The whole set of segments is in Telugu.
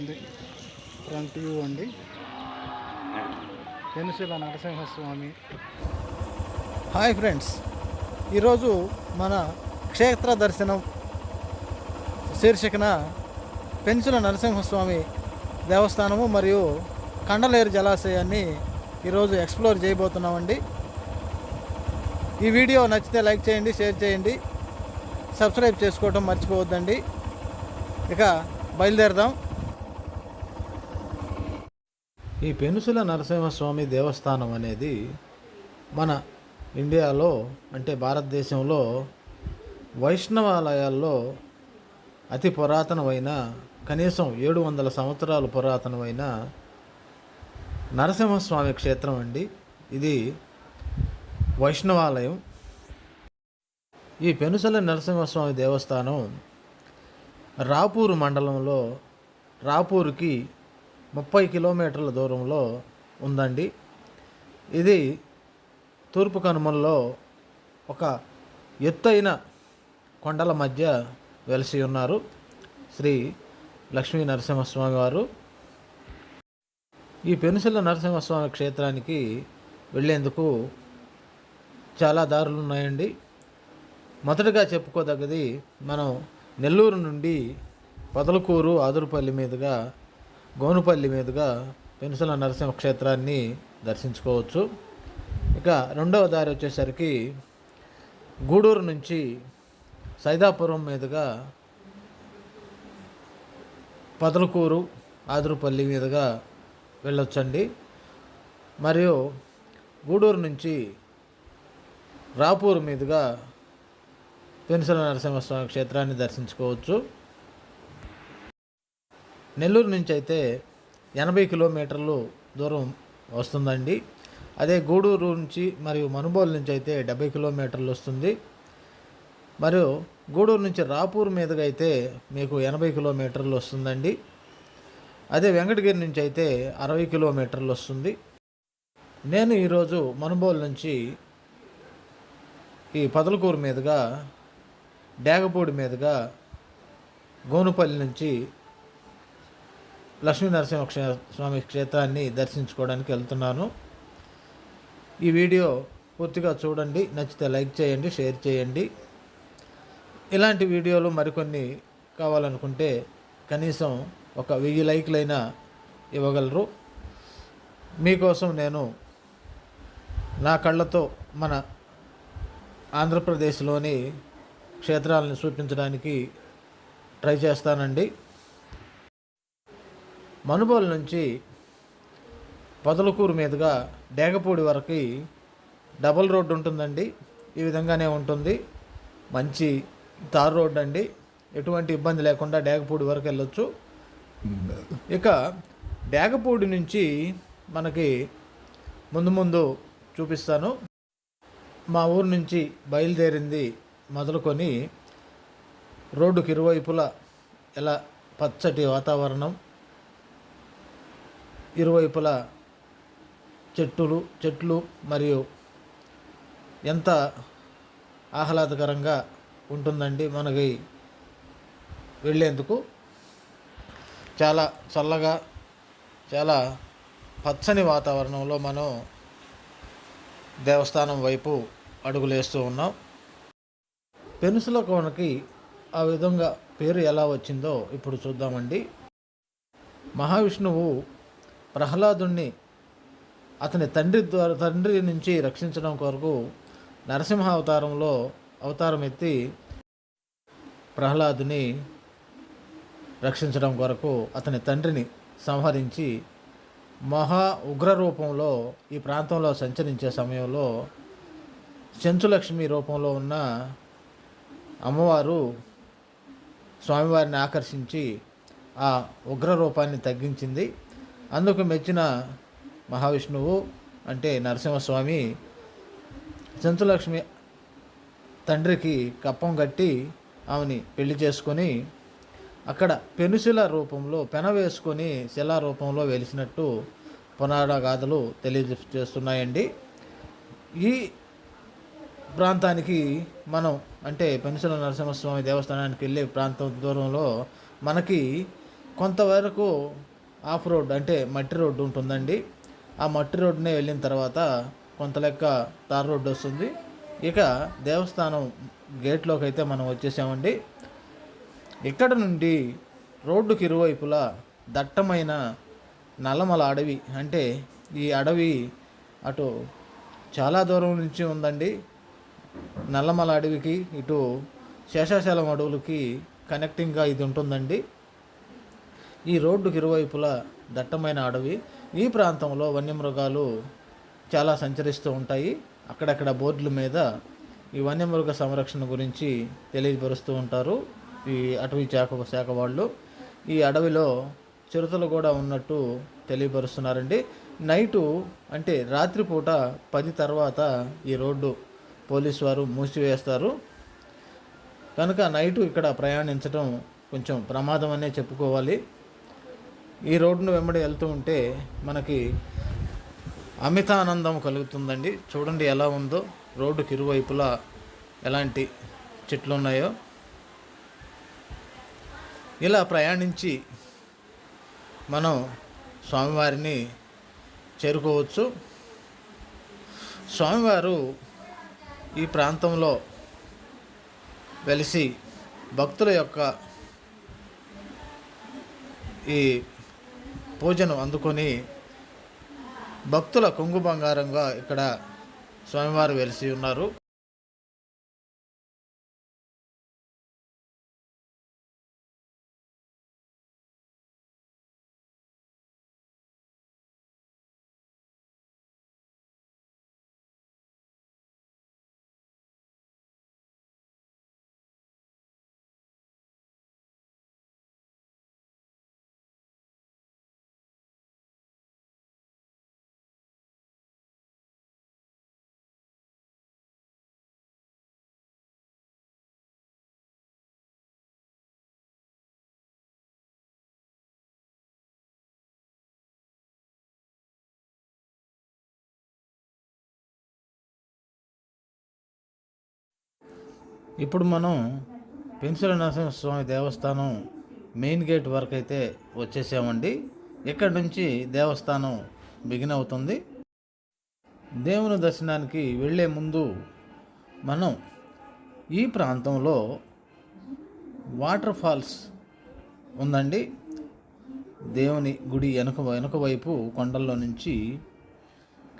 ఇది ఫ్రంట్ వ్యూ అండి పెనుసుల నరసింహస్వామి. Hi friends. ఈరోజు మన క్షేత్ర దర్శనం శీర్షికన పెన్సుల నరసింహస్వామి దేవస్థానము మరియు కండలేరు జలాశయాన్ని ఈరోజు ఎక్స్ప్లోర్ చేయబోతున్నామండి. ఈ వీడియో నచ్చితే లైక్ చేయండి షేర్ చేయండి సబ్స్క్రైబ్ చేసుకోవటం మర్చిపోవద్దండి. ఇక బయలుదేరదాం. ఈ పెనుసుల నరసింహస్వామి దేవస్థానం అనేది మన ఇండియాలో అంటే భారతదేశంలో వైష్ణవాలయాల్లో అతి పురాతనమైన కనీసం ఏడు వందల సంవత్సరాలు పురాతనమైన నరసింహస్వామి క్షేత్రం అండి. ఇది వైష్ణవాలయం. ఈ పెనుసల నరసింహస్వామి దేవస్థానం రాపూరు మండలంలో రాపూరుకి ముప్పై కిలోమీటర్ల దూరంలో ఉందండి. ఇది తూర్పు కనుమల్లో ఒక ఎత్తైన కొండల మధ్య వెలిసి ఉన్నారు శ్రీ లక్ష్మీ నరసింహస్వామి వారు. ఈ పెనుసల నరసింహస్వామి క్షేత్రానికి వెళ్ళేందుకు చాలా దారులు ఉన్నాయండి. మొదటగా చెప్పుకోదగ్గది మనం నెల్లూరు నుండి పొదలకూరు ఆదురుపల్లి మీదుగా గోనుపల్లి మీదుగా పెనుసల నరసింహ క్షేత్రాన్ని దర్శించుకోవచ్చు. ఇక రెండవ దారి వచ్చేసరికి గూడూరు నుంచి సైదాపురం మీదుగా పదలకూరు ఆదురుపల్లి మీదుగా వెళ్ళొచ్చండి. మరియు గూడూరు నుంచి రాపూరు మీదుగా పెనుసల నరసింహస్వామి క్షేత్రాన్ని దర్శించుకోవచ్చు. నెల్లూరు నుంచి అయితే ఎనభై కిలోమీటర్లు దూరం వస్తుందండి. అదే గూడూరు నుంచి మరియు మనుబోల్ నుంచి అయితే డెబ్బై కిలోమీటర్లు వస్తుంది. మరియు గూడూరు నుంచి రాపూర్ మీదుగా అయితే మీకు ఎనభై కిలోమీటర్లు వస్తుందండి. అదే వెంకటగిరి నుంచి అయితే అరవై కిలోమీటర్లు వస్తుంది. నేను ఈరోజు మనుబోల్ నుంచి ఈ పదలకూరు మీదుగా డేగపూడి మీదుగా గోనుపల్లి నుంచి లక్ష్మీ నరసింహ క్షే స్వామి క్షేత్రాన్ని దర్శించుకోవడానికి వెళ్తున్నాను. ఈ వీడియో పూర్తిగా చూడండి నచ్చితే లైక్ చేయండి షేర్ చేయండి. ఇలాంటి వీడియోలు మరికొన్ని కావాలనుకుంటే కనీసం ఒక వెయ్యి లైక్లైనా ఇవ్వగలరు. మీకోసం నేను నా కళ్ళతో మన ఆంధ్రప్రదేశ్లోని క్షేత్రాలను చూపించడానికి ట్రై చేస్తానండి. మనుబోలు నుంచి పొదలకూరు మీదుగా డేగపూడి వరకు డబల్ రోడ్డు ఉంటుందండి. ఈ విధంగానే ఉంటుంది. మంచి తార్ రోడ్ అండి. ఎటువంటి ఇబ్బంది లేకుండా డేగపూడి వరకు వెళ్ళొచ్చు. ఇక డేగపూడి నుంచి మనకి ముందు ముందు చూపిస్తాను. మా ఊరు నుంచి బయలుదేరింది మొదలుకొని రోడ్డుకి ఇరువైపులా ఎలా పచ్చటి వాతావరణం ఇరువైపులా చెట్టులు చెట్లు మరియు ఎంత ఆహ్లాదకరంగా ఉంటుందండి మనకి వెళ్ళేందుకు. చాలా చల్లగా చాలా పచ్చని వాతావరణంలో మనం దేవస్థానం వైపు అడుగులేస్తూ ఉన్నాం. పెనుసుల కోనకి ఆ విధంగా పేరు ఎలా వచ్చిందో ఇప్పుడు చూద్దామండి. మహావిష్ణువు ప్రహ్లాదుణ్ణి అతని తండ్రి ద్వారా తండ్రి నుంచి రక్షించడం కొరకు నరసింహ అవతారంలో అవతారం ఎత్తి ప్రహ్లాదుని రక్షించడం కొరకు అతని తండ్రిని సంహరించి మహా ఉగ్ర రూపంలో ఈ ప్రాంతంలో సంచరించే సమయంలో చెంచులక్ష్మి రూపంలో ఉన్న అమ్మవారు స్వామివారిని ఆకర్షించి ఆ ఉగ్ర రూపాన్ని తగ్గించింది. అందుకు మెచ్చిన మహావిష్ణువు అంటే నరసింహస్వామి జంతులక్ష్మి తండ్రికి కప్పం కట్టి ఆమెని పెళ్ళి చేసుకొని అక్కడ పెనుశిల రూపంలో పెన వేసుకొని శిలా రూపంలో వెలిసినట్టు పునాడ గాథలు తెలియజేస్తున్నాయండి. ఈ ప్రాంతానికి మనం అంటే పెనుసల నరసింహస్వామి దేవస్థానానికి వెళ్ళే ప్రాంతం దూరంలో మనకి కొంతవరకు ఆఫ్ రోడ్ అంటే మట్టి రోడ్డు ఉంటుందండి. ఆ మట్టి రోడ్డునే వెళ్ళిన తర్వాత కొంత లెక్క తార్ రోడ్డు వస్తుంది. ఇక దేవస్థానం గేట్లోకి అయితే మనం వచ్చేసామండి. ఇక్కడ నుండి రోడ్డుకి ఇరువైపులా దట్టమైన నల్లమల అడవి అంటే ఈ అడవి అటు చాలా దూరం నుంచి ఉందండి. నల్లమల అడవికి ఇటు శేషాచలం అడవులకి కనెక్టింగ్గా ఇది ఉంటుందండి. ఈ రోడ్డుకి ఇరువైపులా దట్టమైన అడవి. ఈ ప్రాంతంలో వన్యమృగాలు చాలా సంచరిస్తూ ఉంటాయి. అక్కడక్కడ బోర్డుల మీద ఈ వన్యమృగ సంరక్షణ గురించి తెలియపరుస్తూ ఉంటారు ఈ అటవీ శాఖ శాఖ వాళ్ళు. ఈ అడవిలో చిరుతలు కూడా ఉన్నట్టు తెలియపరుస్తున్నారండి. నైటు అంటే రాత్రిపూట పది తర్వాత ఈ రోడ్డు పోలీసు వారు మూసివేస్తారు. కనుక నైటు ఇక్కడ ప్రయాణించడం కొంచెం ప్రమాదం అనే చెప్పుకోవాలి. ఈ రోడ్డును వెంబడి వెళ్తూ ఉంటే మనకి అమితానందం కలుగుతుందండి. చూడండి ఎలా ఉందో. రోడ్డుకి ఇరువైపులా ఎలాంటి చెట్లు ఉన్నాయో. ఇలా ప్రయాణించి మనం స్వామివారిని చేరుకోవచ్చు. స్వామివారు ఈ ప్రాంతంలో వెలిసి భక్తుల యొక్క ఈ పూజను అందుకొని భక్తుల కొంగు బంగారంగా ఇక్కడ స్వామివారు వెలిసి ఉన్నారు. ఇప్పుడు మనం పెన్సిల్ నరసింహస్వామి దేవస్థానం మెయిన్ గేట్ వరకు అయితే వచ్చేసామండి. ఇక్కడ నుంచి దేవస్థానం బిగిన్ అవుతుంది. దేవుని దర్శనానికి వెళ్ళే ముందు మనం ఈ ప్రాంతంలో వాటర్ ఫాల్స్ ఉందండి. దేవుని గుడి వెనుక వెనుక వైపు కొండల్లో నుంచి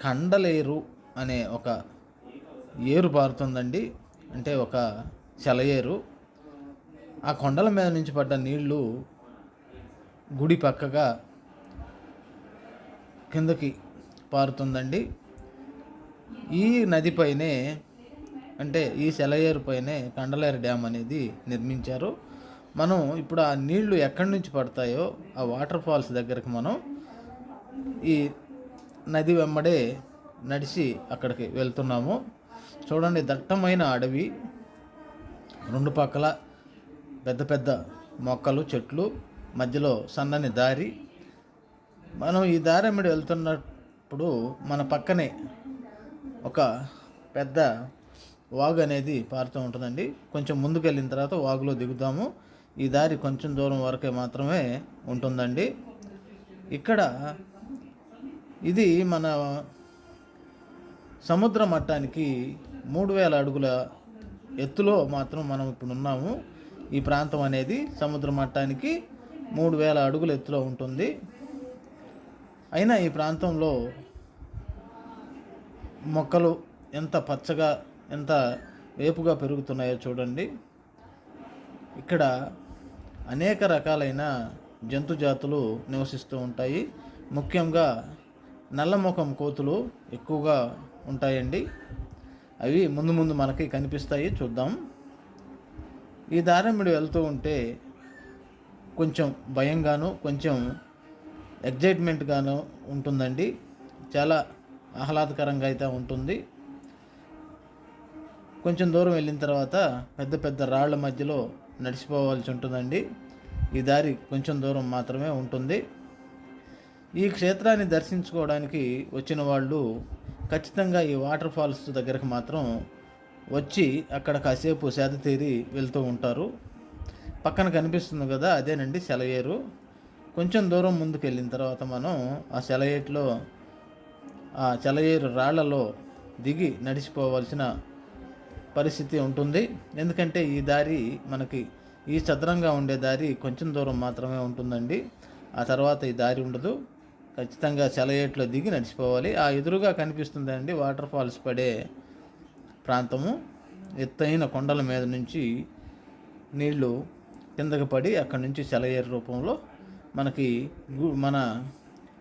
కండలేరు అనే ఒక ఏరు పారుతుందండి. అంటే ఒక సెలయేరు. ఆ కొండల మీద నుంచి పడ్డ నీళ్ళు గుడి పక్కగా కిందకి పారుతుందండి. ఈ నదిపైనే అంటే ఈ సెలయేరు పైనే కండలేరు డ్యామ్ అనేది నిర్మించారు. మనం ఇప్పుడు ఆ నీళ్ళు ఎక్కడి నుంచి పడతాయో ఆ వాటర్ ఫాల్స్ దగ్గరికి మనం ఈ నది వెంబడే నడిచి అక్కడికి వెళ్తున్నాము. చూడండి దట్టమైన అడవి. రెండు పక్కల పెద్ద పెద్ద మొక్కలు చెట్లు మధ్యలో సన్నని దారి. మనం ఈ దారి వెంబడి వెళ్తున్నప్పుడు మన పక్కనే ఒక పెద్ద వాగు అనేది పారుతూ ఉంటుందండి. కొంచెం ముందుకు వెళ్ళిన తర్వాత వాగులో దిగుతాము. ఈ దారి కొంచెం దూరం వరకే మాత్రమే ఉంటుందండి. ఇక్కడ ఇది మన సముద్ర మట్టానికి మూడు వేల అడుగుల ఎత్తులో మాత్రం మనం ఇప్పుడు ఉన్నాము. ఈ ప్రాంతం అనేది సముద్ర మట్టానికి మూడు వేల అడుగుల ఎత్తులో ఉంటుంది. అయినా ఈ ప్రాంతంలో మొక్కలు ఎంత పచ్చగా ఎంత వేపుగా పెరుగుతున్నాయో చూడండి. ఇక్కడ అనేక రకాలైన జంతు జాతులు నివసిస్తూ ఉంటాయి. ముఖ్యంగా నల్లముఖం కోతులు ఎక్కువగా ఉంటాయండి. అవి ముందు ముందు మనకి కనిపిస్తాయి. చూద్దాం. ఈ దారిమిడి వెళ్తూ ఉంటే కొంచెం భయంగాను కొంచెం ఎగ్జైట్మెంట్గాను ఉంటుందండి. చాలా ఆహ్లాదకరంగా అయితే ఉంటుంది. కొంచెం దూరం వెళ్ళిన తర్వాత పెద్ద పెద్ద రాళ్ళ మధ్యలో నడిచిపోవాల్సి ఉంటుందండి. ఈ దారి కొంచెం దూరం మాత్రమే ఉంటుంది. ఈ క్షేత్రాన్ని దర్శించుకోవడానికి వచ్చిన వాళ్ళు ఖచ్చితంగా ఈ వాటర్ ఫాల్స్ దగ్గరకు మాత్రం వచ్చి అక్కడ కాసేపు సేద తీరి వెళ్తూ ఉంటారు. పక్కన కనిపిస్తుంది కదా అదేనండి సెలయేరు. కొంచెం దూరం ముందుకు వెళ్ళిన తర్వాత మనం ఆ సెలయేట్లో ఆ సెలయేరు రాళ్ళలో దిగి నడిచిపోవాల్సిన పరిస్థితి ఉంటుంది. ఎందుకంటే ఈ దారి మనకి ఈ చదరంగా ఉండే దారి కొంచెం దూరం మాత్రమే ఉంటుందండి. ఆ తర్వాత ఈ దారి ఉండదు. ఖచ్చితంగా సెలయేట్లో దిగి నడిచిపోవాలి. ఆ ఎదురుగా కనిపిస్తుందండి వాటర్ ఫాల్స్ పడే ప్రాంతము. ఎత్తైన కొండల మీద నుంచి నీళ్ళు కిందకి పడి అక్కడి నుంచి సెలయేరు రూపంలో మనకి గు- మన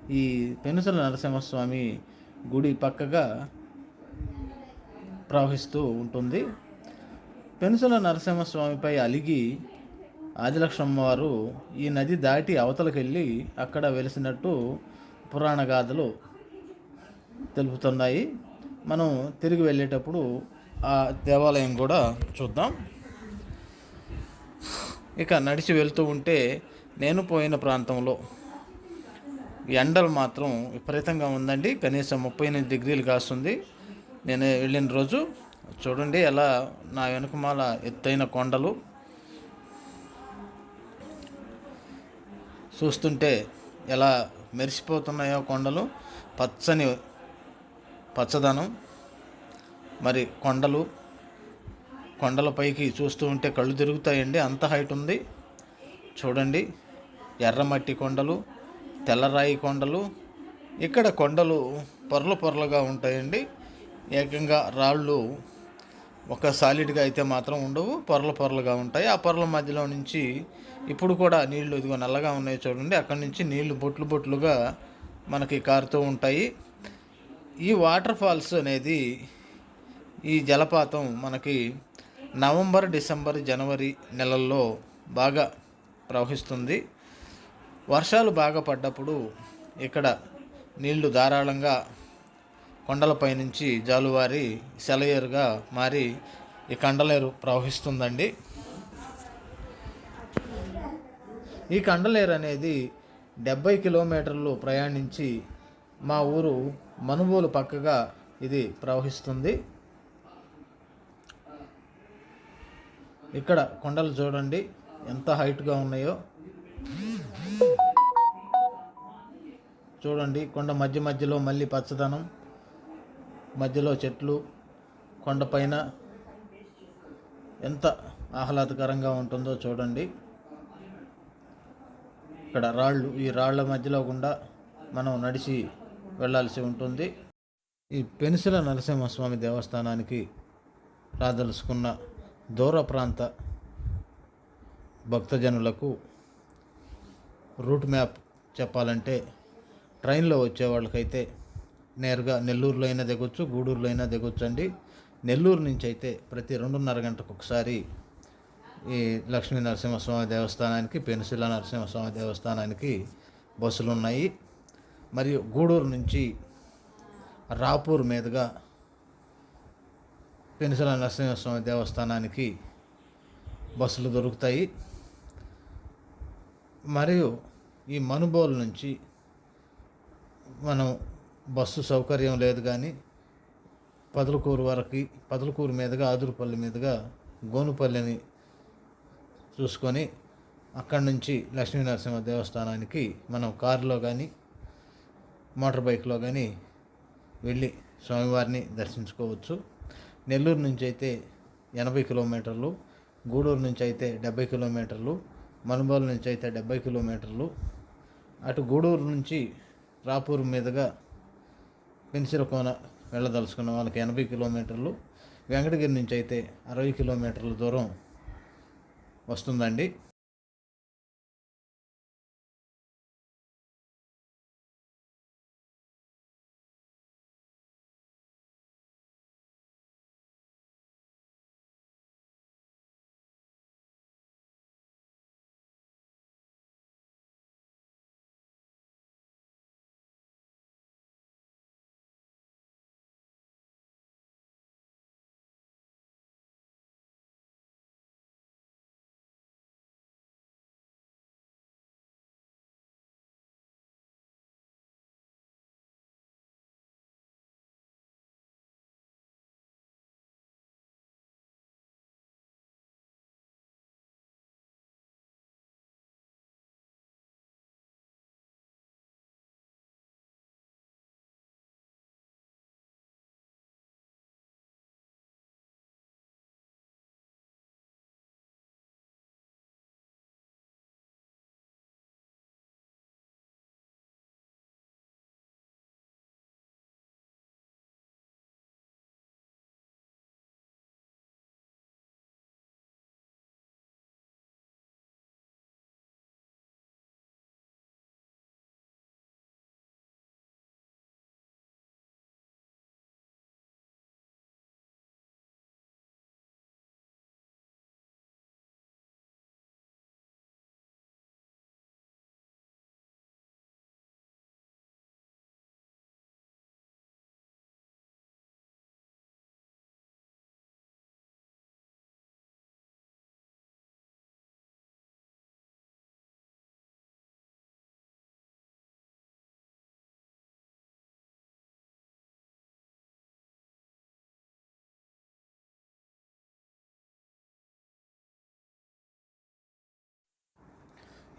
ఈ పెనుసల నరసింహస్వామి గుడి పక్కగా ప్రవహిస్తూ ఉంటుంది. పెనుసల నరసింహస్వామిపై అలిగి ఆదిలక్ష్మమ్మ వారు ఈ నది దాటి అవతలకెళ్ళి అక్కడ వెలిసినట్టు పురాణ గాథలు తెలుపుతున్నాయి. మనం తిరిగి వెళ్ళేటప్పుడు ఆ దేవాలయం కూడా చూద్దాం. ఇక నడిచి వెళ్తూ ఉంటే నేను పోయిన ప్రాంతంలో ఎండలు మాత్రం విపరీతంగా ఉందండి. కనీసం ముప్పై ఎనిమిది డిగ్రీలు కాస్తుంది. నేను వెళ్ళిన రోజు చూడండి ఎలా నా వెనుకమాల ఎత్తైన కొండలు. చూస్తుంటే ఎలా మెరిసిపోతున్నాయో కొండలు? పచ్చని పచ్చదనం. మరి కొండలు కొండలపైకి చూస్తూ ఉంటే కళ్ళు తిరుగుతాయండి. అంత హైట్ ఉంది. చూడండి. ఎర్రమట్టి కొండలు తెల్లరాయి కొండలు. ఇక్కడ కొండలు పొరలు పొరలుగా ఉంటాయండి. ఏకంగా రాళ్ళు ఒక సాలిడ్గా అయితే మాత్రం ఉండవు. పొరలు పొరలుగా ఉంటాయి. ఆ పొరల మధ్యలో నుంచి ఇప్పుడు కూడా నీళ్ళు ఇదిగో నల్లగా ఉన్నాయి చూడండి. అక్కడి నుంచి నీళ్ళు బొట్లు బొట్లుగా మనకి కారుతూ ఉంటాయి. ఈ వాటర్ ఫాల్స్ అనేది ఈ జలపాతం మనకి నవంబర్ డిసెంబర్ జనవరి నెలల్లో బాగా ప్రవహిస్తుంది. వర్షాలు బాగా పడ్డప్పుడు ఇక్కడ నీళ్ళు ధారాళంగా కొండలపై నుంచి జాలువారి సెలయేరుగా మారి ఈ కండలేరు ప్రవహిస్తుందండి. ఈ కండలేరు అనేది డెబ్బై కిలోమీటర్లు ప్రయాణించి మా ఊరు మనుబోలు పక్కగా ఇది ప్రవహిస్తుంది. ఇక్కడ కొండలు చూడండి ఎంత హైట్గా ఉన్నాయో. చూడండి కొండ మధ్య మధ్యలో మళ్ళీ పచ్చదనం మధ్యలో చెట్లు కొండపైన ఎంత ఆహ్లాదకరంగా ఉంటుందో చూడండి. ఇక్కడ రాళ్ళు ఈ రాళ్ళ మధ్యలో గుండా మనం నడిచి వెళ్ళాల్సి ఉంటుంది. ఈ పెనుసల నరసింహస్వామి దేవస్థానానికి రాదలుచుకున్న దూర ప్రాంత భక్తజనులకు రూట్ మ్యాప్ చెప్పాలంటే ట్రైన్లో వచ్చే వాళ్ళకైతే నేరుగా నెల్లూరులో అయినా దిగొచ్చు గూడూరులో అయినా దిగొచ్చు అండి నెల్లూరు నుంచి అయితే ప్రతి రెండున్నర గంటకు ఒకసారి ఈ లక్ష్మీ నరసింహస్వామి దేవస్థానానికి పెనుశిల నరసింహస్వామి దేవస్థానానికి బస్సులు ఉన్నాయి మరియు గూడూరు నుంచి రాపూర్ మీదుగా పెనుశిల నరసింహస్వామి దేవస్థానానికి బస్సులు దొరుకుతాయి. మరియు ఈ మనుబోలు నుంచి మనం బస్సు సౌకర్యం లేదు కానీ పదులకూరు వరకు పదులకూరు మీదుగా ఆదురుపల్లి మీదుగా గోనుపల్లిని చూసుకొని అక్కడి నుంచి లక్ష్మీ నరసింహ దేవస్థానానికి మనం కారులో కానీ మోటార్ బైక్లో కానీ వెళ్ళి స్వామివారిని దర్శించుకోవచ్చు. నెల్లూరు నుంచి అయితే ఎనభై కిలోమీటర్లు గూడూరు నుంచి అయితే డెబ్బై కిలోమీటర్లు మనుబోలు నుంచి అయితే డెబ్బై కిలోమీటర్లు అటు గూడూరు నుంచి రాపూర్ మీదుగా పెన్సిరకోన వెళ్ళదలుచుకున్న వాళ్ళకి ఎనభై కిలోమీటర్లు వెంకటగిరి నుంచి అయితే అరవై కిలోమీటర్ల దూరం వస్తుందండి.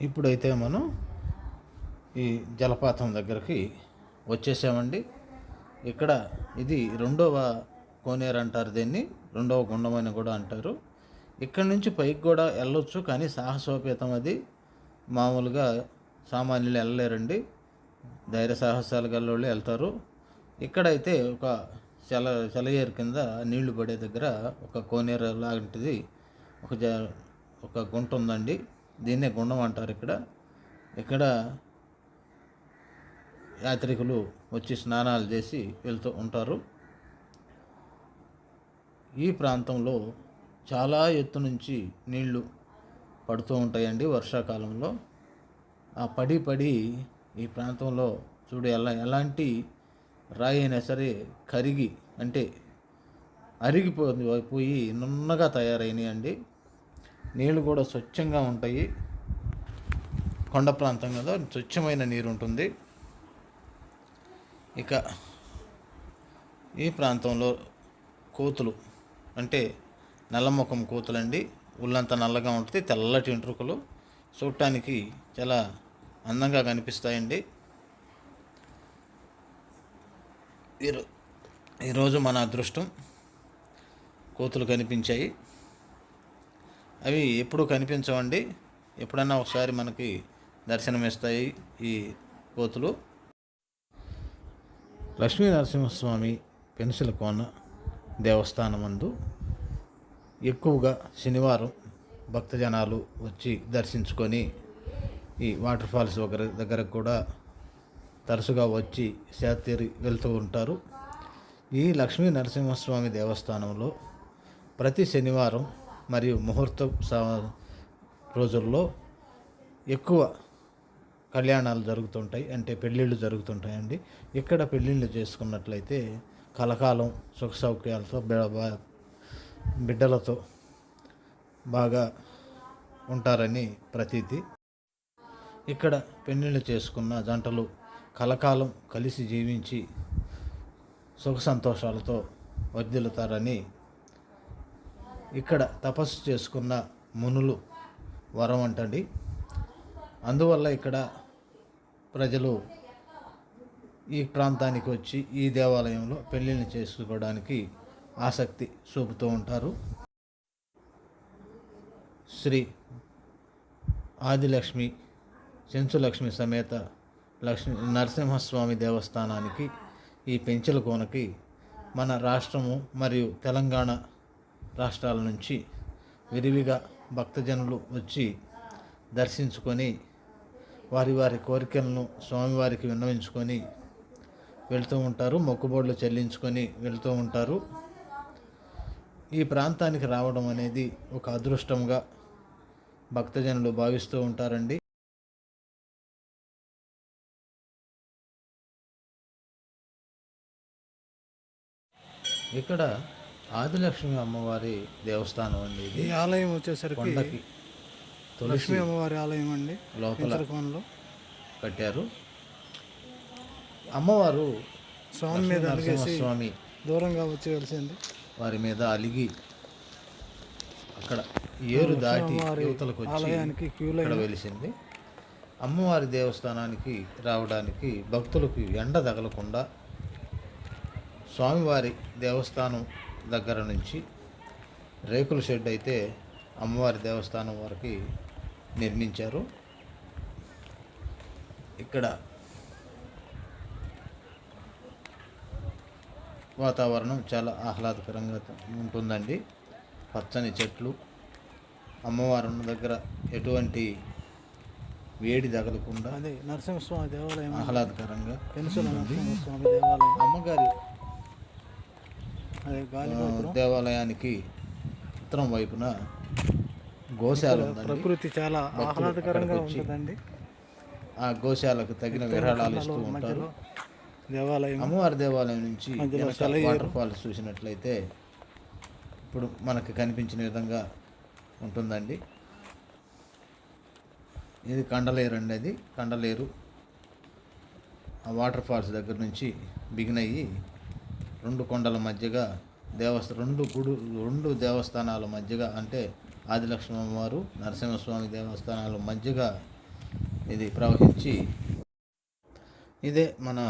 ఇప్పుడైతే మనం ఈ జలపాతం దగ్గరికి వచ్చేసామండి. ఇక్కడ ఇది రెండవ కోనేరు అంటారు దీన్ని రెండవ గుండం అని కూడా అంటారు. ఇక్కడ నుంచి పైకి కూడా వెళ్ళొచ్చు కానీ సాహసోపేతం అది. మామూలుగా సామాన్యులు వెళ్ళలేరండి. ధైర్య సాహసాలు గల్లోళ్ళు వెళ్తారు. ఇక్కడైతే ఒక సెల చెలయేరు కింద నీళ్ళు పడే దగ్గర ఒక కోనేరు లాంటిది ఒక జ ఒక గుంట ఉందండి. దీన్నే గుండం అంటారు ఇక్కడ. ఇక్కడ యాత్రికులు వచ్చి స్నానాలు చేసి వెళ్తూ ఉంటారు. ఈ ప్రాంతంలో చాలా ఎత్తు నుంచి నీళ్ళు పడుతూ ఉంటాయండి వర్షాకాలంలో. ఆ పడి పడి ఈ ప్రాంతంలో చూడు ఎలా ఎలాంటి రాయి అయినా సరే కరిగి అంటే అరిగిపోయి పోయి నున్నగా తయారైనాయండి. నీళ్ళు కూడా స్వచ్ఛంగా ఉంటాయి. కొండ ప్రాంతం కదా స్వచ్ఛమైన నీరు ఉంటుంది. ఇక ఈ ప్రాంతంలో కోతులు అంటే నల్లముఖం కోతులండి. ఉళ్ళంతా నల్లగా ఉంటుంది తెల్లటి వెంట్రుకలు. చూడటానికి చాలా అందంగా కనిపిస్తాయండి. ఈరో ఈరోజు మన అదృష్టం కోతులు కనిపించాయి. అవి ఎప్పుడు కనిపించవండి. ఎప్పుడన్నా ఒకసారి మనకి దర్శనమిస్తాయి ఈ కోతులు. లక్ష్మీ నరసింహస్వామి పెన్సిల్ కోన దేవస్థానమందు ఎక్కువగా శనివారం భక్తజనాలు వచ్చి దర్శించుకొని ఈ వాటర్ ఫాల్స్ దగ్గర దగ్గరకు కూడా తరచుగా వచ్చి సేతీరి వెళ్తూ ఉంటారు. ఈ లక్ష్మీ నరసింహస్వామి దేవస్థానంలో ప్రతి శనివారం మరియు ముహూర్త రోజుల్లో ఎక్కువ కళ్యాణాలు జరుగుతుంటాయి. అంటే పెళ్ళిళ్ళు జరుగుతుంటాయండి. ఇక్కడ పెళ్ళిళ్ళు చేసుకున్నట్లయితే కలకాలం సుఖ సౌకర్యాలతో బిడ్డలతో బాగా ఉంటారని ప్రతీతి. ఇక్కడ పెళ్ళిళ్ళు చేసుకున్న జంటలు కలకాలం కలిసి జీవించి సుఖ సంతోషాలతో వర్ధిల్లుతారని ఇక్కడ తపస్సు చేసుకున్న మునులు వరం అంటండి. అందువల్ల ఇక్కడ ప్రజలు ఈ ప్రాంతానికి వచ్చి ఈ దేవాలయంలో పెళ్ళిళ్ళు చేసుకోవడానికి ఆసక్తి చూపుతూ ఉంటారు. శ్రీ ఆదిలక్ష్మి చెంచులక్ష్మి సమేత లక్ష్మి నరసింహస్వామి దేవస్థానానికి ఈ పెంచల కోనకి మన రాష్ట్రము మరియు తెలంగాణ రాష్ట్రాల నుంచి విరివిగా భక్తజనులు వచ్చి దర్శించుకొని వారి వారి కోరికలను స్వామివారికి విన్నవించుకొని వెళ్తూ ఉంటారు మొక్కుబోళ్ళు చెల్లించుకొని వెళ్తూ ఉంటారు. ఈ ప్రాంతానికి రావడం అనేది ఒక అదృష్టంగా భక్తజనులు భావిస్తూ ఉంటారండి. ఇక్కడ ఆదిలక్ష్మి అమ్మవారి దేవస్థానం అండి ఇది. ఈ ఆలయం వచ్చేసరికి కొండకి తులసి లక్ష్మీ అమ్మవారి ఆలయం అండి. లోపల కట్టారు. అమ్మవారు స్వామి మీద అలిగేసి నరసింహస్వామి దూరంగా వచ్చి వెలిసింది వారి మీద అలిగి అక్కడ ఏరు దాటి యువతలకు వచ్చి ఆలయానికి క్యూ లైన్ ఇక్కడ వెలిసింది. అమ్మవారి దేవస్థానానికి రావడానికి భక్తులకు ఎండ తగలకుండా స్వామివారి దేవస్థానం దగ్గర నుంచి రేకుల షెడ్ అయితే అమ్మవారి దేవస్థానం వారికి నిర్మించారు. ఇక్కడ వాతావరణం చాలా ఆహ్లాదకరంగా ఉంటుందండి. పచ్చని చెట్లు అమ్మవారు దగ్గర ఎటువంటి వేడి తగలకుండా అదే నరసింహస్వామి దేవాలయం ఆహ్లాదకరంగా పెనుసుల నరసింహస్వామి దేవాలయం. అమ్మగారి దేవాలయానికి ఉత్తరం వైపున గోశాల ప్రకృతి చాలా ఆహ్లాదకరంగా ఉంటుందండి. ఆ గోశాలకు తగిన విరాళాలు ఇస్తూ ఉంటారు. దేవాలయం అమ్మవారి దేవాలయం నుంచి. వాటర్ ఫాల్స్ చూసినట్లయితే ఇప్పుడు మనకి కనిపించిన విధంగా ఉంటుందండి. ఇది కండలేరు అండి అది. కండలేరు. ఆ వాటర్ ఫాల్స్ దగ్గర నుంచి బిగిన్ అయ్యి రెండు కొండల మధ్యగా దేవస్థ రెండు గుడు రెండు దేవస్థానాల మధ్యగా అంటే ఆదిలక్ష్మమ్మవారు నరసింహస్వామి దేవస్థానాల మధ్యగా ఇది ప్రవహించి ఇదే మన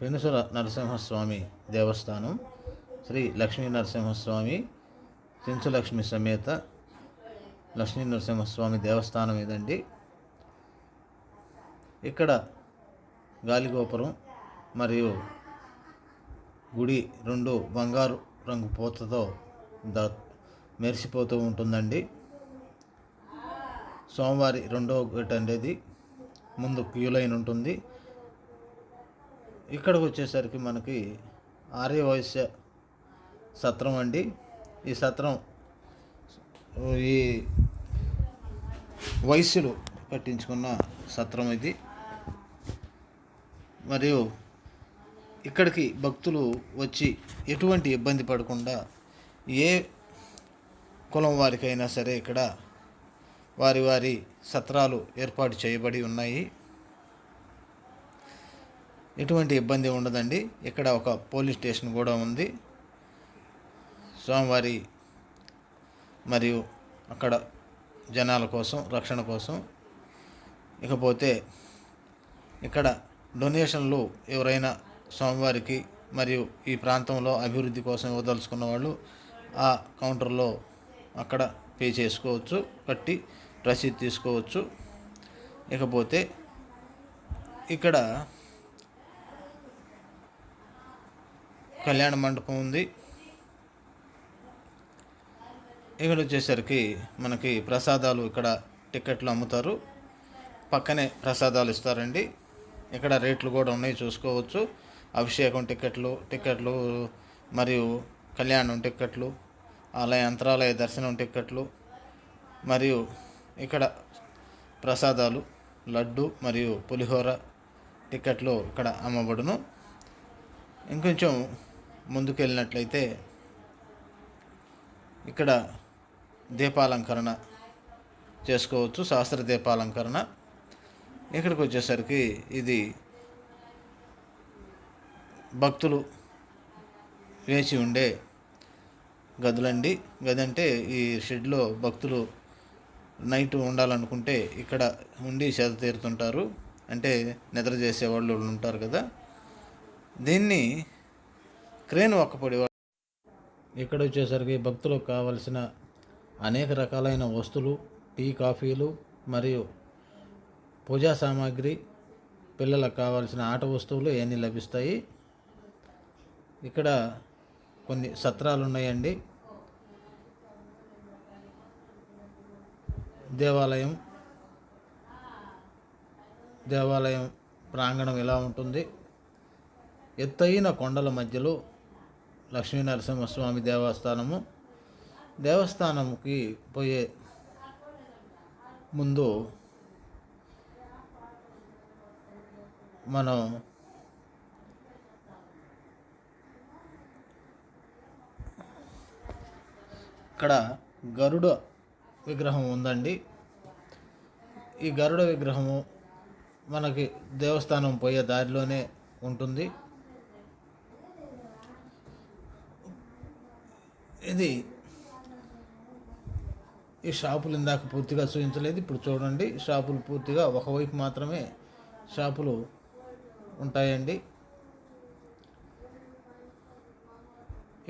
పెనుసుల నరసింహస్వామి దేవస్థానం శ్రీ లక్ష్మీ నరసింహస్వామి చెంచులక్ష్మి సమేత లక్ష్మీ నరసింహస్వామి దేవస్థానం ఇదండి. ఇక్కడ గాలిగోపురం మరియు గుడి రెండు బంగారు రంగు పూతతో ద మెరిసిపోతూ ఉంటుందండి. సోమవారి రెండో గేట్ అనేది ముందు క్యూ లైన్ ఉంటుంది. ఇక్కడికి వచ్చేసరికి మనకి ఆర్య వైశ్య సత్రం అండి. ఈ సత్రం ఈ వైశ్యులు కట్టించుకున్న సత్రం ఇది. మరియు ఇక్కడికి భక్తులు వచ్చి ఎటువంటి ఇబ్బంది పడకుండా ఏ కులం వారికైనా సరే ఇక్కడ వారి వారి సత్రాలు ఏర్పాటు చేయబడి ఉన్నాయి. ఎటువంటి ఇబ్బంది ఉండదండి. ఇక్కడ ఒక పోలీస్ స్టేషన్ కూడా ఉంది. స్వామివారి మరియు అక్కడ జనాల కోసం రక్షణ కోసం. ఇకపోతే ఇక్కడ డొనేషన్లు ఎవరైనా స్వామివారికి మరియు ఈ ప్రాంతంలో అభివృద్ధి కోసం ఇవ్వదలుచుకున్న వాళ్ళు ఆ కౌంటర్లో అక్కడ పే చేసుకోవచ్చు కట్టి రసీదు తీసుకోవచ్చు. ఇకపోతే ఇక్కడ కళ్యాణ మండపం ఉంది. ఇక్కడ వచ్చేసరికి మనకి ప్రసాదాలు ఇక్కడ టికెట్లు అమ్ముతారు. పక్కనే ప్రసాదాలు ఇస్తారండి. ఇక్కడ రేట్లు కూడా ఉన్నాయి చూసుకోవచ్చు. అభిషేకం టిక్కెట్లు టిక్కెట్లు మరియు కళ్యాణం టిక్కెట్లు ఆలయ యంత్రాలయ దర్శనం టిక్కెట్లు మరియు ఇక్కడ ప్రసాదాలు లడ్డు మరియు పులిహోర టిక్కెట్లు ఇక్కడ అమ్మబడును. ఇంకొంచెం ముందుకెళ్ళినట్లయితే ఇక్కడ దీపాలంకరణ చేసుకోవచ్చు శాస్త్ర దీపాలంకరణ. ఇక్కడికి వచ్చేసరికి ఇది భక్తులు వేచి ఉండే గదులండి. గది అంటే ఈ షెడ్లో భక్తులు నైట్ ఉండాలనుకుంటే ఇక్కడ ఉండి సేద తీరుతుంటారు. అంటే నిద్ర చేసే వాళ్ళు ఉంటారు కదా. దీన్ని క్రేన్ ఒక్కపడి ఇక్కడ వచ్చేసరికి భక్తులకు కావలసిన అనేక రకాలైన వస్తువులు టీ కాఫీలు మరియు పూజా సామాగ్రి పిల్లలకు కావాల్సిన ఆట వస్తువులు ఇవన్నీ లభిస్తాయి. ఇక్కడ కొన్ని సత్రాలు ఉన్నాయండి. దేవాలయం దేవాలయం ప్రాంగణం ఇలా ఉంటుంది. ఎత్తైన కొండల మధ్యలో లక్ష్మీ నరసింహస్వామి దేవస్థానము. దేవస్థానంకి పోయే ముందు మనం ఇక్కడ గరుడ విగ్రహం ఉందండి. ఈ గరుడ విగ్రహము మనకి దేవస్థానం పోయే దారిలోనే ఉంటుంది. ఇది ఈ షాపులు ఇందాక పూర్తిగా చూపించలేదు. ఇప్పుడు చూడండి షాపులు పూర్తిగా ఒకవైపు మాత్రమే షాపులు ఉంటాయండి.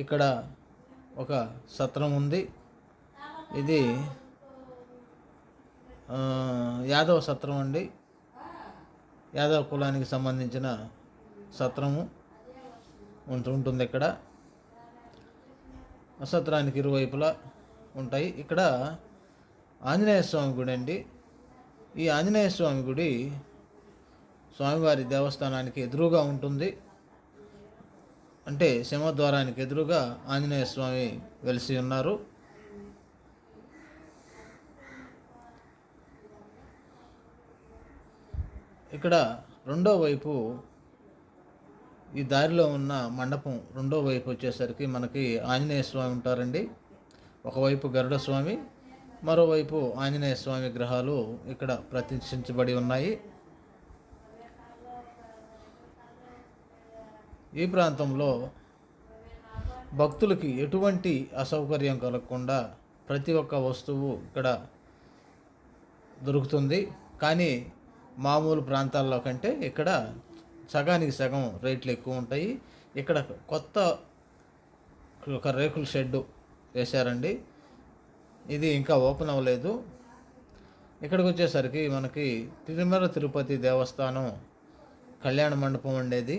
ఇక్కడ ఒక సత్రం ఉంది. ఇది యాదవ సత్రం అండి. యాదవ కులానికి సంబంధించిన సత్రము ఉంటుంది ఇక్కడ. సత్రానికి ఇరువైపులా ఉంటాయి. ఇక్కడ ఆంజనేయ స్వామి గుడి అండి. ఈ ఆంజనేయ స్వామి గుడి స్వామివారి దేవస్థానానికి ఎదురుగా ఉంటుంది. అంటే సింహద్వారానికి ఎదురుగా ఆంజనేయ స్వామి వెలిసి ఉన్నారు. ఇక్కడ రెండో వైపు ఈ దారిలో ఉన్న మండపం రెండో వైపు వచ్చేసరికి మనకి ఆంజనేయ స్వామి ఉంటారండి. ఒకవైపు గరుడ స్వామి మరోవైపు ఆంజనేయ స్వామి విగ్రహాలు ఇక్కడ ప్రతిష్ఠించబడి ఉన్నాయి. ఈ ప్రాంతంలో భక్తులకి ఎటువంటి అసౌకర్యం కలగకుండా ప్రతి ఒక్క వస్తువు ఇక్కడ దొరుకుతుంది. కానీ మామూలు ప్రాంతాల్లో కంటే ఇక్కడ సగానికి సగం రేట్లు ఎక్కువ ఉంటాయి. ఇక్కడ కొత్త ఒక రేకుల షెడ్డు వేశారండి. ఇది ఇంకా ఓపెన్ అవ్వలేదు. ఇక్కడికి వచ్చేసరికి మనకి తిరుమల తిరుపతి దేవస్థానం కళ్యాణ మండపం ఉండేది.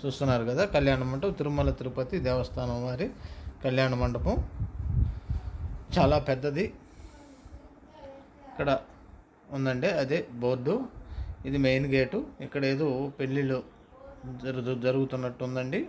చూస్తున్నారు కదా కళ్యాణ మండపం తిరుమల తిరుపతి దేవస్థానం వారి కళ్యాణ మండపం. చాలా పెద్దది. ఇక్కడ ఉందండి అదే బోర్డు. ఇది మెయిన్ గేటు. ఇక్కడ ఏదో పెళ్ళిళ్ళు జరుగు జరుగుతున్నట్టు ఉందండి